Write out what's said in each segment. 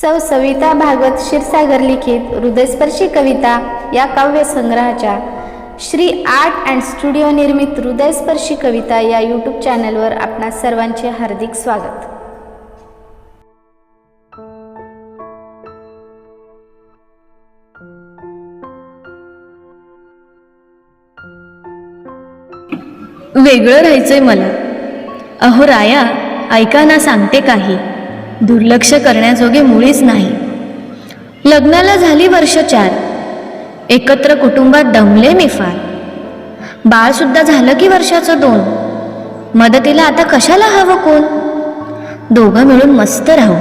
सौ सविता भागवत क्षीरसागर लिखित हृदयस्पर्शी कविता या काव्यसंग्रहाच्या श्री आर्ट अँड स्टुडिओ निर्मित हृदयस्पर्शी कविता या यूट्यूब चॅनलवर आपणा सर्वांचे हार्दिक स्वागत. वेगळं राहायचंय मला. अहो राया ऐका ना सांगते काही. दुर्लक्ष करण्याजोगे मुळीच नाही. लग्नाला झाली वर्ष चार एकत्र कुटुंबात दमले मी फार बाळसुद्धा झालं की वर्षाचं दोन. मदतीला आता कशाला हवं कोण? दोघं मिळून मस्त राहू.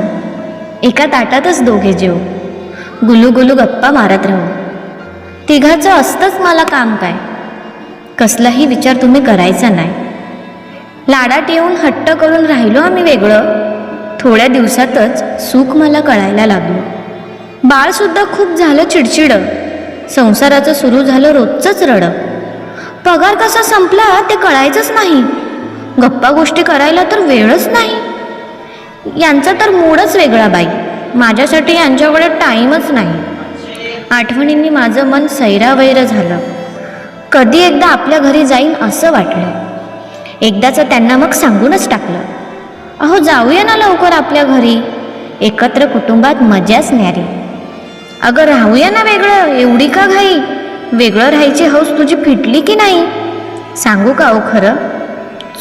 एका ताटातच दोघे जेव गुलू गुलू गप्पा मारत राहू. तिघाचं असतंच मला काम काय? कसलाही विचार तुम्ही करायचा नाही. लाडात येऊन हट्ट करून राहिलो आम्ही वेगळं. थोड्या दिवसातच सुख मला कळायला लागलं. बाळसुद्धा खूप झालं चिडचिडं. संसाराचं सुरू झालं रोजचंच रड. पगार कसा संपला ते कळायचंच नाही. गप्पा गोष्टी करायला तर वेळच नाही. यांचा तर मूडच वेगळा बाई. माझ्यासाठी यांच्याकडे टाईमच नाही. आठवणींनी माझं मन सैरावैर झालं. कधी एकदा आपल्या घरी जाईन असं वाटलं. एकदाचं त्यांना मग सांगूनच टाकलं. अहो जाऊया ना लवकर आपल्या घरी. एकत्र कुटुंबात मजाच न्यारी. अगं राहूया ना वेगळं एवढी का घाई? वेगळं राहायची हौस तुझी फिटली की नाही? सांगू का ओ खरं?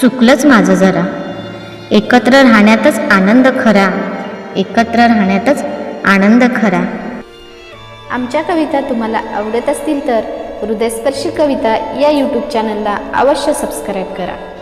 चुकलंच माझं जरा. एकत्र राहण्यातच आनंद खरा. एकत्र राहण्यातच आनंद खरा. आमच्या कविता तुम्हाला आवडत असतील तर हृदयस्पर्शी कविता या यूट्यूब चॅनलला अवश्य सबस्क्राईब करा.